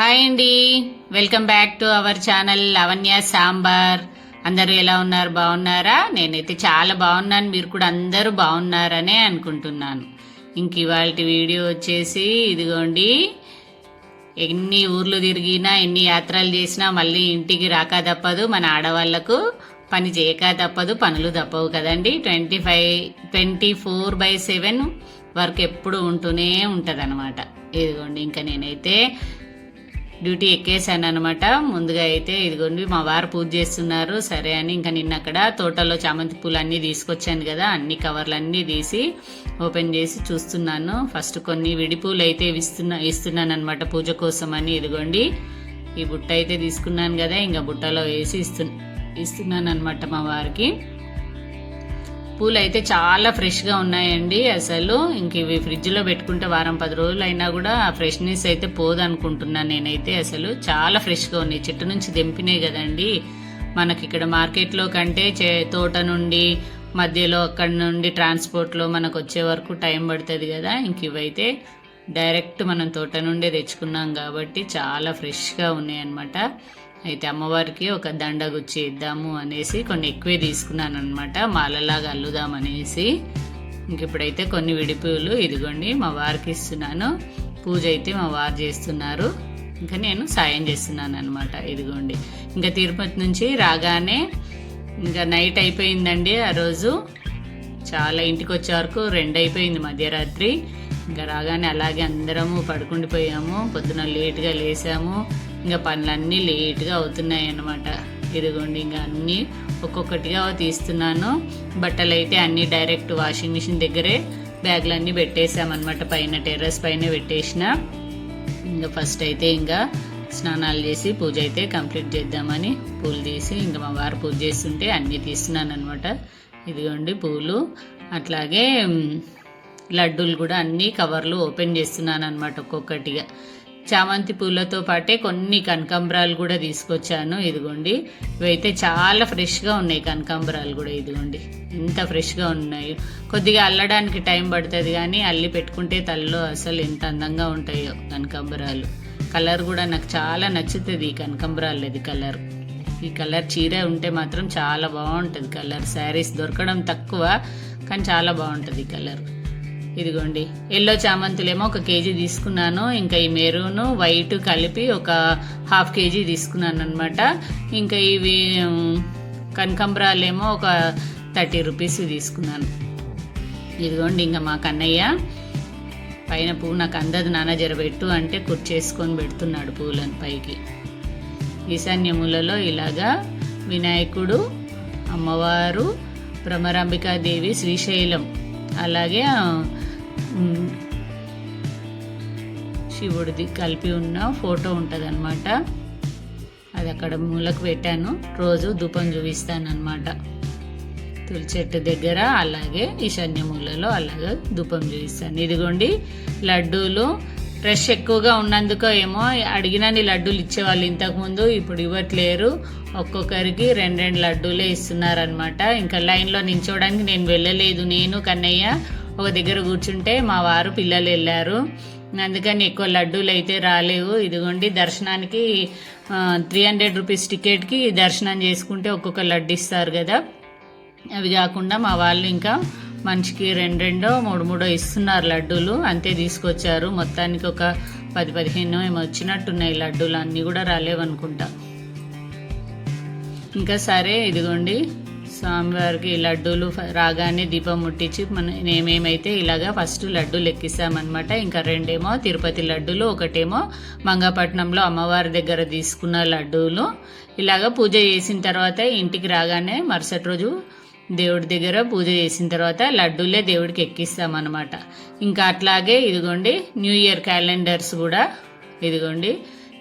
Hi అండి welcome back to our channel Lavanya Sambar అందరూ ఎలా ఉన్నారు? బాగున్నారా? నేనైతే చాలా బాగున్నాను. మీరు కూడా అందరూ బాగున్నారనే అనుకుంటున్నాను. ఇంక ఇవాళ వీడియో వచ్చేసి ఇదిగోండి. ఎన్ని ఊర్లు తిరిగినా ఎన్ని యాత్రలు చేసినా మళ్ళీ ఇంటికి రాక తప్పదు. మన ఆడవాళ్ళకు పని చేయక తప్పదు. పనులు తప్పవు కదండి. Twenty five twenty four by seven work ఎప్పుడు ఉంటూనే ఉంటుంది అనమాట ఇదిగోండి. ఇంకా నేనైతే డ్యూటీ ఎక్కేసాను అనమాట ముందుగా అయితే ఇదిగోండి మా వారు పూజ చేస్తున్నారు. సరే అని ఇంకా నిన్న అక్కడ తోటలో చామంతి పూలు అన్నీ తీసుకొచ్చాను కదా అన్ని కవర్లు అన్నీ తీసి ఓపెన్ చేసి చూస్తున్నాను. ఫస్ట్ కొన్ని విడి పూలు అయితే ఇస్తున్నా ఇస్తున్నాను అనమాట పూజ కోసం అని ఇదిగోండి ఈ బుట్ట అయితే తీసుకున్నాను కదా ఇంకా బుట్టలో వేసి ఇస్తు ఇస్తున్నాను అనమాట మా వారికి. పూలు అయితే చాలా ఫ్రెష్గా ఉన్నాయండి అసలు. ఇంక ఇవి ఫ్రిడ్జ్లో పెట్టుకుంటే వారం పది రోజులు అయినా కూడా ఆ ఫ్రెష్నెస్ అయితే పోదు అనుకుంటున్నాను నేనైతే అసలు. చాలా ఫ్రెష్గా ఉన్నాయి. చెట్టు నుంచి దింపినాయి కదండి. మనకి ఇక్కడ మార్కెట్లో కంటే చే- తోట నుండి మధ్యలో అక్కడ నుండి ట్రాన్స్పోర్ట్లో మనకు వచ్చే వరకు టైం పడుతుంది కదా. ఇంక ఇవైతే డైరెక్ట్ మనం తోట నుండే తెచ్చుకున్నాం కాబట్టి చాలా ఫ్రెష్గా ఉన్నాయి అన్నమాట అయితే అమ్మవారికి ఒక దండ గుచ్చి ఇద్దాము అనేసి కొన్ని ఎక్కువే తీసుకున్నాను అనమాట మాలలాగా అల్లుదాం అనేసి. ఇంక ఇప్పుడైతే కొన్ని విడిపూలు ఇదిగోండి మా వారికి ఇస్తున్నాను. పూజ అయితే మా వారు చేస్తున్నారు. ఇంకా నేను సాయం చేస్తున్నాను అనమాట ఇదిగోండి. ఇంకా తిరుపతి నుంచి రాగానే ఇంకా నైట్ అయిపోయిందండి ఆ రోజు. చాలా ఇంటికి వచ్చే వరకు రెండు అయిపోయింది మధ్యరాత్రి. ఇంకా రాగానే అలాగే అందరము పడుకుండిపోయాము. పొద్దున లేట్గా లేసాము. ఇంకా పనులన్నీ లేట్గా అవుతున్నాయి అన్నమాట ఇదిగోండి ఇంకా అన్నీ ఒక్కొక్కటిగా తీస్తున్నాను. బట్టలు అయితే అన్నీ డైరెక్ట్ వాషింగ్ మిషన్ దగ్గరే బ్యాగ్లన్నీ పెట్టేసామన్నమాట పైన టెర్రస్ పైన పెట్టేసిన. ఇంకా ఫస్ట్ అయితే ఇంకా స్నానాలు చేసి పూజ అయితే కంప్లీట్ చేద్దామని పూలు తీసి ఇంకా మా వారు పూజ చేస్తుంటే అన్నీ తీస్తున్నాను అనమాట ఇదిగోండి పూలు. అట్లాగే లడ్డూలు కూడా అన్నీ కవర్లు ఓపెన్ చేస్తున్నాను అనమాట ఒక్కొక్కటిగా. చామంతి పూలతో పాటే కొన్ని కనకాంబరాలు కూడా తీసుకొచ్చాను ఇదిగోండి. ఇవైతే చాలా ఫ్రెష్గా ఉన్నాయి కనకాంబరాలు కూడా ఇదిగోండి. ఎంత ఫ్రెష్గా ఉన్నాయి. కొద్దిగా అల్లడానికి టైం పడుతుంది కానీ అల్లి పెట్టుకుంటే తల్లో అసలు ఎంత అందంగా ఉంటాయో కనకాంబరాలు. కలర్ కూడా నాకు చాలా నచ్చుతుంది ఈ కనకాంబరాలది కలర్. ఈ కలర్ చీర ఉంటే మాత్రం చాలా బాగుంటుంది కలర్. శారీస్ దొరకడం తక్కువ కానీ చాలా బాగుంటుంది ఈ కలర్. ఇదిగోండి ఎల్లో చామంతులేమో ఒక కేజీ తీసుకున్నాను ఇంకా ఈ మెరూన్ వైట్ కలిపి ఒక హాఫ్ కేజీ తీసుకున్నాను అనమాట ఇంకా ఇవి కనకంబరాలేమో కనకాంబరాలేమో ఒక థర్టీ రూపీస్ తీసుకున్నాను. ఇదిగోండి ఇంకా మా కన్నయ్య పైన పువ్వు నాకు అందదు నాన్న జరబెట్టు అంటే కుర్చేసుకొని పెడుతున్నాడు పువ్వులను పైకి. ఈశాన్యములలో ఇలాగా వినాయకుడు అమ్మవారు భ్రమరాంబికాదేవి శ్రీశైలం అలాగే శివుడిది కలిపి ఉన్న ఫోటో ఉంటుంది అది అక్కడ మూలకు పెట్టాను. రోజు ధూపం చూపిస్తాను అనమాట చెట్టు దగ్గర అలాగే ఈశాన్య మూలలో అలాగే ధూపం చూపిస్తాను. ఇదిగోండి లడ్డూలు రష్ ఎక్కువగా ఉన్నందుకు ఏమో అడిగినన్ని లడ్డూలు ఇచ్చేవాళ్ళు ఇంతకుముందు ఇప్పుడు ఇవ్వట్లేరు. ఒక్కొక్కరికి రెండు రెండు లడ్డూలే ఇస్తున్నారనమాట ఇంకా లైన్లో నించోడానికి నేను వెళ్ళలేదు. నేను కన్నయ్య ఒక దగ్గర కూర్చుంటే మా వారు పిల్లలు వెళ్ళారు. అందుకని ఎక్కువ లడ్డూలు అయితే రాలేవు. ఇదిగోండి దర్శనానికి త్రీ హండ్రెడ్ రూపీస్ టికెట్కి దర్శనం చేసుకుంటే ఒక్కొక్క లడ్డు ఇస్తారు కదా. అవి కాకుండా మా వాళ్ళు ఇంకా మనిషికి రెండు రెండో మూడు మూడో ఇస్తున్నారు లడ్డూలు. అంతే తీసుకొచ్చారు. మొత్తానికి ఒక పది పదిహేను ఏమో వచ్చినట్టున్నాయి లడ్డూలు. అన్నీ కూడా రాలేవనుకుంటా. ఇంకా సరే ఇదిగోండి. స్వామివారికి లడ్డూలు రాగానే దీపం ముట్టించి మన మేమేమైతే ఇలాగా ఫస్ట్ లడ్డూలు ఎక్కిస్తామన్నమాట ఇంకా రెండేమో తిరుపతి లడ్డూలు ఒకటేమో మంగపట్నంలో అమ్మవారి దగ్గర తీసుకున్న లడ్డూలు. ఇలాగ పూజ చేసిన తర్వాత ఇంటికి రాగానే మరుసటి రోజు దేవుడి దగ్గర పూజ చేసిన తర్వాత లడ్డూలే దేవుడికి ఎక్కిస్తామన్నమాట. ఇంకా అట్లాగే ఇదిగోండి న్యూ ఇయర్ క్యాలెండర్స్ కూడా ఇదిగోండి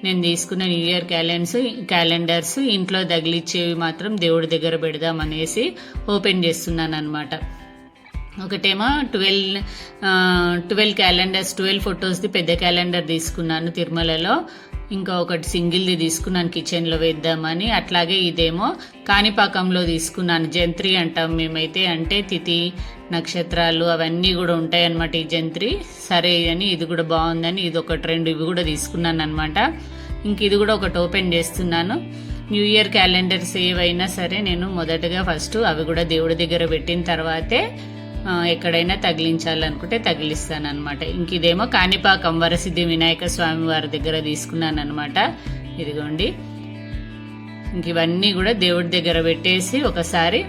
నేను తీసుకున్న న్యూ ఇయర్ క్యాలెండర్స్ క్యాలెండర్స్ ఇంట్లో తగిలిచ్చేవి మాత్రం దేవుడి దగ్గర పెడదామనేసి ఓపెన్ చేస్తున్నాను అనమాట ఒకటేమో ట్వెల్వ్ ట్వెల్వ్ క్యాలెండర్స్ ట్వెల్వ్ ఫొటోస్ది పెద్ద క్యాలెండర్ తీసుకున్నాను తిరుమలలో. ఇంకా ఒకటి సింగిల్ది తీసుకున్నాను కిచెన్లో వేద్దామని. అట్లాగే ఇదేమో కాణిపాకంలో తీసుకున్నాను జంత్రి అంటాం మేమైతే. అంటే తిథి నక్షత్రాలు అవన్నీ కూడా ఉంటాయన్నమాట ఈ జంత్రి. సరే అని ఇది కూడా బాగుందని ఇది ఒకటి రెండు ఇవి కూడా తీసుకున్నాను అనమాట ఇంక ఇది కూడా ఒకటి ఓపెన్ చేస్తున్నాను. న్యూ ఇయర్ క్యాలెండర్ సేవ్ అయినా సరే నేను మొదటగా ఫస్ట్ అవి కూడా దేవుడి దగ్గర పెట్టిన తర్వాతే ఎక్కడైనా తగిలించాలనుకుంటే తగిలిస్తాను అనమాట ఇంక ఇదేమో కాణిపాకం వరసిద్ధి వినాయక స్వామి వారి దగ్గర తీసుకున్నాను అనమాట ఇదిగోండి. ఇంక ఇవన్నీ కూడా దేవుడి దగ్గర పెట్టేసి ఒకసారి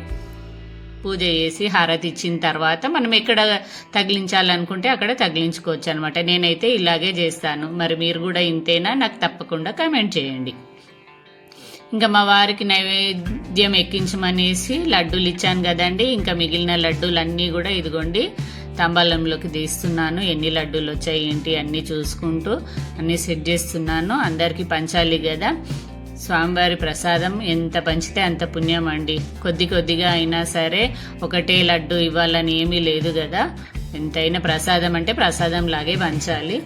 పూజ చేసి హారతి ఇచ్చిన తర్వాత మనం ఎక్కడ తగిలించాలనుకుంటే అక్కడ తగిలించుకోవచ్చు అనమాట నేనైతే ఇలాగే చేస్తాను. మరి మీరు కూడా ఇంతేనా? నాకు తప్పకుండా కమెంట్ చేయండి. ఇంకా మా వారికి నైవేద్యం ఎక్కించమనేసి లడ్డూలు ఇచ్చాను కదండి. ఇంకా మిగిలిన లడ్డూలన్నీ కూడా ఇదిగోండి తంబాలంలోకి తీస్తున్నాను. ఎన్ని లడ్డూలు వచ్చాయి ఏంటి అన్నీ చూసుకుంటూ అన్నీ సెట్ చేస్తున్నాను. అందరికీ పంచాలి కదా. స్వామివారి ప్రసాదం ఎంత పంచితే అంత పుణ్యం అండి. కొద్ది కొద్దిగా అయినా సరే ఒకటే లడ్డు ఇవ్వాలని ఏమీ లేదు కదా. ఎంతైనా ప్రసాదం అంటే ప్రసాదం లాగే పంచాలి.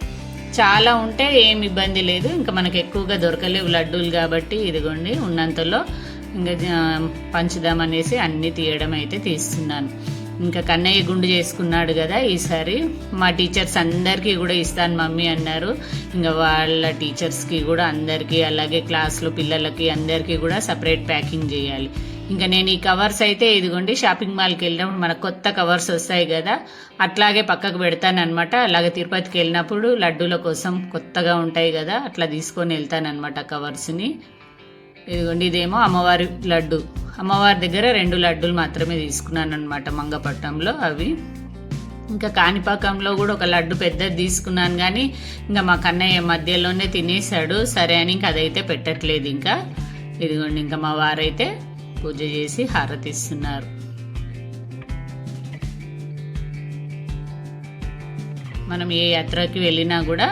చాలా ఉంటే ఏం ఇబ్బంది లేదు. ఇంకా మనకు ఎక్కువగా దొరకలేవు లడ్డూలు కాబట్టి ఇదిగోండి ఉన్నంతలో ఇంకా పంచుదామనేసి అన్నీ తీయడం అయితే తీస్తున్నాను. ఇంకా కన్నయ్య గుండు చేసుకున్నాడు కదా ఈసారి. మా టీచర్స్ అందరికీ కూడా ఇస్తాను మమ్మీ అన్నారు. ఇంకా వాళ్ళ టీచర్స్కి కూడా అందరికీ అలాగే క్లాస్లో పిల్లలకి అందరికీ కూడా సపరేట్ ప్యాకింగ్ చేయాలి. ఇంకా నేను ఈ కవర్స్ అయితే ఇదిగోండి షాపింగ్ మాల్కి వెళ్ళినప్పుడు మనకు కొత్త కవర్స్ వస్తాయి కదా అట్లాగే పక్కకు పెడతానమాట అలాగే తిరుపతికి వెళ్ళినప్పుడు లడ్డూల కోసం కొత్తగా ఉంటాయి కదా అట్లా తీసుకొని వెళ్తానమాట కవర్స్ని ఇదిగోండి ఇదేమో అమ్మవారి లడ్డు. అమ్మవారి దగ్గర రెండు లడ్డూలు మాత్రమే తీసుకున్నాను అనమాట మంగపట్నంలో అవి. ఇంకా కాణిపాకంలో కూడా ఒక లడ్డు పెద్దది తీసుకున్నాను కానీ ఇంకా మా కన్నయ్య మధ్యలోనే తినేసాడు సరే అని ఇంకా అదైతే పెట్టట్లేదు ఇంకా. ఇదిగోండి ఇంకా మా వారైతే పూజ చేసి హారతి ఇస్తున్నారు మనం ఏ యాత్రకి వెళ్ళినా కూడా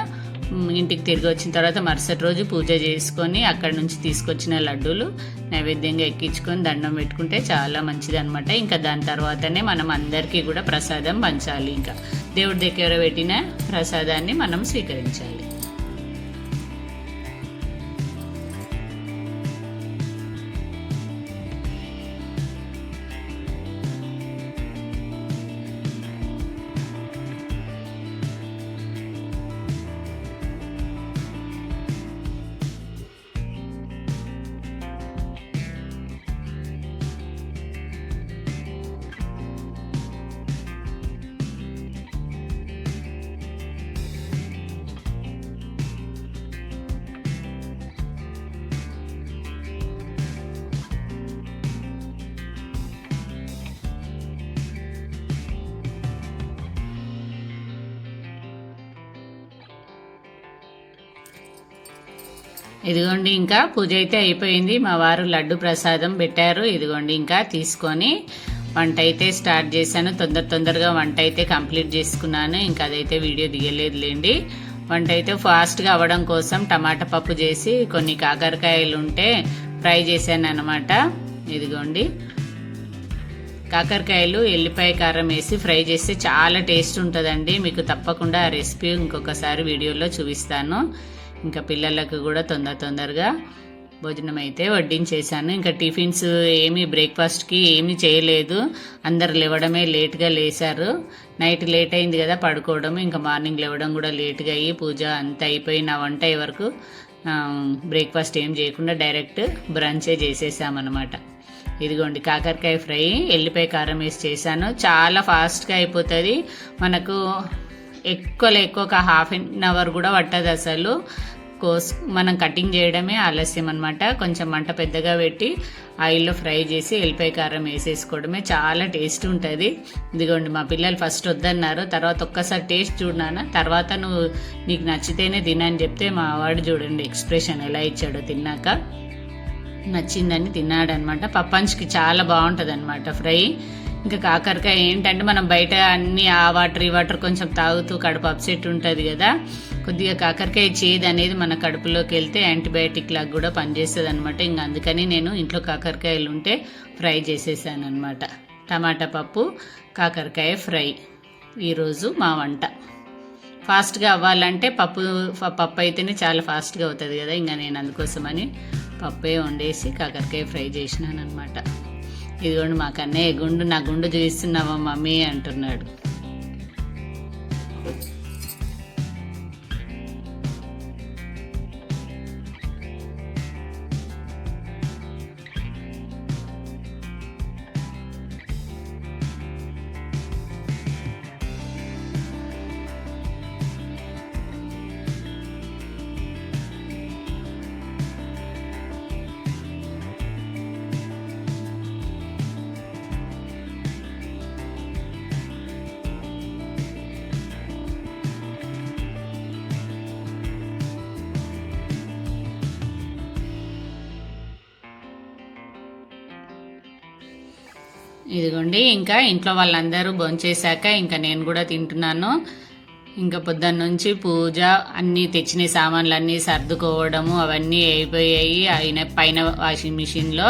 ఇంటికి తిరిగి వచ్చిన తర్వాత మరుసటి రోజు పూజ చేసుకొని అక్కడ నుంచి తీసుకొచ్చిన లడ్డూలు నైవేద్యంగా ఎక్కించుకొని దండం పెట్టుకుంటే చాలా మంచిది అనమాట ఇంకా దాని తర్వాతనే మనం అందరికీ కూడా ప్రసాదం పంచాలి. ఇంకా దేవుడి దగ్గర పెట్టిన ప్రసాదాన్ని మనం స్వీకరించాలి. ఇదిగోండి ఇంకా పూజ అయితే అయిపోయింది. మా వారు లడ్డు ప్రసాదం పెట్టారు. ఇదిగోండి ఇంకా తీసుకొని వంట అయితే స్టార్ట్ చేశాను. తొందర తొందరగా వంట అయితే కంప్లీట్ చేసుకున్నాను. ఇంకా అదైతే వీడియో దిగలేదులేండి. వంట అయితే ఫాస్ట్గా అవ్వడం కోసం టమాటా పప్పు చేసి కొన్ని కాకరకాయలు ఉంటే ఫ్రై చేశాను అనమాట ఇదిగోండి. కాకరకాయలు ఎల్లిపాయ కారం వేసి ఫ్రై చేస్తే చాలా టేస్ట్ ఉంటుందండి. మీకు తప్పకుండా ఆ రెసిపీ ఇంకొకసారి వీడియోలో చూపిస్తాను. ఇంకా పిల్లలకు కూడా తొందర తొందరగా భోజనం అయితే వడ్డించేశాను. ఇంకా టిఫిన్స్ ఏమీ బ్రేక్ఫాస్ట్కి ఏమీ చేయలేదు. అందరు లేవడమే లేట్గా లేశారు. నైట్ లేట్ అయింది కదా పడుకోవడం. ఇంకా మార్నింగ్ లేవడం కూడా లేట్గా అయ్యి పూజ అంతా అయిపోయి నా వంట అయ్యే వరకు బ్రేక్ఫాస్ట్ ఏం చేయకుండా డైరెక్ట్ బ్రంచే చేసేసామన్నమాట. ఇదిగోండి కాకరకాయ ఫ్రై ఎల్లిపాయ కారం వేసి చేశాను. చాలా ఫాస్ట్గా అయిపోతుంది. మనకు ఎక్కువ ఎక్కువ ఒక హాఫ్ అన్ అవర్ కూడా పట్టదు అసలు కోసు మనం కటింగ్ చేయడమే ఆలస్యం అనమాట కొంచెం మంట పెద్దగా పెట్టి ఆయిల్లో ఫ్రై చేసి ఎల్లిపాయ కారం వేసేసుకోవడమే చాలా టేస్ట్ ఉంటుంది. ఇదిగోండి మా పిల్లలు ఫస్ట్ వద్దన్నారు. తర్వాత ఒక్కసారి టేస్ట్ చూడనా తర్వాత నువ్వు నీకు నచ్చితేనే తినని చెప్తే మా వాడు చూడండి ఎక్స్ప్రెషన్ ఎలా ఇచ్చాడో తిన్నాక. నచ్చిందని తిన్నాడనమాట పప్పంచుకి చాలా బాగుంటుంది అనమాట ఫ్రై. ఇంకా కాకరకాయ ఏంటంటే మనం బయట అన్ని ఆ వాటర్ ఈ వాటర్ కొంచెం తాగుతూ కడుపు అప్సెట్ ఉంటుంది కదా. కొద్దిగా కాకరకాయ చేదు అనేది మన కడుపులోకి వెళ్తే యాంటీబయాటిక్ లాగా కూడా పనిచేస్తుంది అనమాట ఇంకా అందుకని నేను ఇంట్లో కాకరకాయలు ఉంటే ఫ్రై చేసేసాను అనమాట టమాటా పప్పు కాకరకాయ ఫ్రై. ఈరోజు మా వంట. ఫాస్ట్గా అవ్వాలంటే పప్పు పప్పు అయితేనే చాలా ఫాస్ట్గా అవుతుంది కదా. ఇంకా నేను అందుకోసమని పప్పే వండేసి కాకరకాయ ఫ్రై చేసినాను అనమాట ఇదిగోండి మా కన్నయ్య గుండు నా గుండు చూపిస్తున్నావా మమ్మీ అంటున్నాడు. ఇదిగోండి ఇంకా ఇంట్లో వాళ్ళందరూ భోంచేశాక ఇంకా నేను కూడా తింటున్నాను. ఇంకా పొద్దున్న నుంచి పూజ అన్నీ తెచ్చిన సామాన్లు అన్నీ సర్దుకోవడము అవన్నీ అయిపోయాయి. అయిన పైన వాషింగ్ మిషన్లో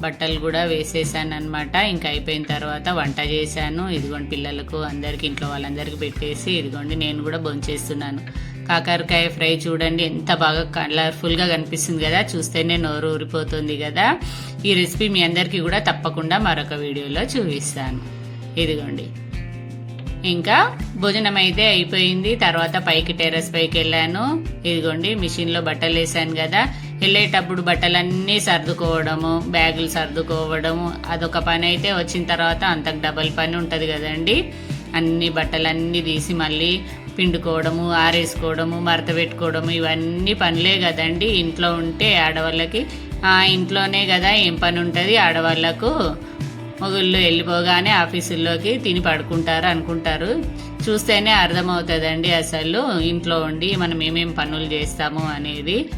బట్టలు కూడా వేసేసాను అనమాట ఇంకా అయిపోయిన తర్వాత వంట చేశాను. ఇదిగోండి పిల్లలకు అందరికి ఇంట్లో వాళ్ళందరికీ పెట్టేసి ఇదిగోండి నేను కూడా భోంచేస్తున్నాను. కాకరకాయ ఫ్రై చూడండి ఎంత బాగా కలర్ఫుల్గా కనిపిస్తుంది కదా. చూస్తేనే నోరు ఊరిపోతుంది కదా. ఈ రెసిపీ మీ అందరికీ కూడా తప్పకుండా మరొక వీడియోలో చూపిస్తాను. ఇదిగోండి. ఇంకా భోజనం అయితే అయిపోయింది. తర్వాత పైకి టెర్రస్ పైకి వెళ్ళాను. ఇదిగోండి మిషన్లో బట్టలు వేసాను కదా. వెళ్ళేటప్పుడు బట్టలన్నీ సర్దుకోవడము బ్యాగులు సర్దుకోవడము అదొక పని అయితే వచ్చిన తర్వాత అంతకు డబల్ పని ఉంటుంది కదండి. అన్ని బట్టలన్నీ తీసి మళ్ళీ పిండుకోవడము ఆరేసుకోవడము మరత పెట్టుకోవడము ఇవన్నీ పనులే కదండి. ఇంట్లో ఉంటే ఆడవాళ్ళకి ఆ ఇంట్లోనే కదా ఏం పని ఉంటుంది? ఆడవాళ్ళకు మొగుళ్ళు వెళ్ళిపోగానే ఆఫీసుల్లోకి తిని పడుకుంటారు అనుకుంటారు. చూస్తేనే అర్థమవుతుందండి అసలు ఇంట్లో ఉండి మనం ఏమేం పనులు చేస్తాము అనేది.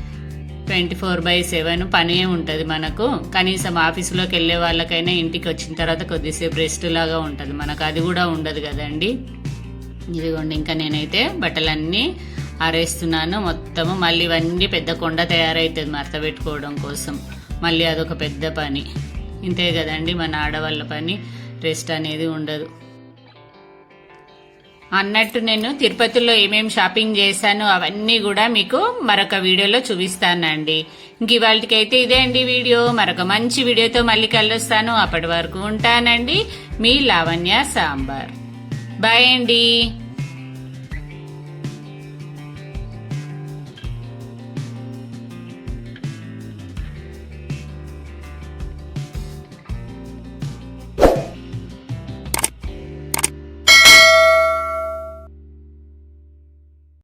ట్వంటీ ఫోర్ బై సెవెన్ పనే ఉంటుంది మనకు. కనీసం ఆఫీసులోకి వెళ్ళే వాళ్ళకైనా ఇంటికి వచ్చిన తర్వాత కొద్దిసేపు రెస్ట్ లాగా ఉంటుంది. మనకు అది కూడా ఉండదు కదండి. ఇదిగోండి ఇంకా నేనైతే బట్టలన్నీ ఆరేస్తున్నాను. మొత్తము మళ్ళీ ఇవన్నీ పెద్ద కొండ తయారవుతుంది మడత పెట్టుకోవడం కోసం. మళ్ళీ అదొక పెద్ద పని. ఇంతే కదండి మన ఆడవాళ్ళ పని. రెస్ట్ అనేది ఉండదు. అన్నట్టు నేను తిరుపతిలో ఏమేమి షాపింగ్ చేశాను అవన్నీ కూడా మీకు మరొక వీడియోలో చూపిస్తానండి. ఇంక ఇవాళకైతే ఇదే అండి వీడియో. మరొక మంచి వీడియోతో మళ్ళీ కలుస్తాను. అప్పటి వరకు ఉంటానండి. మీ లావణ్య సాంబార్. బాయ్ అండి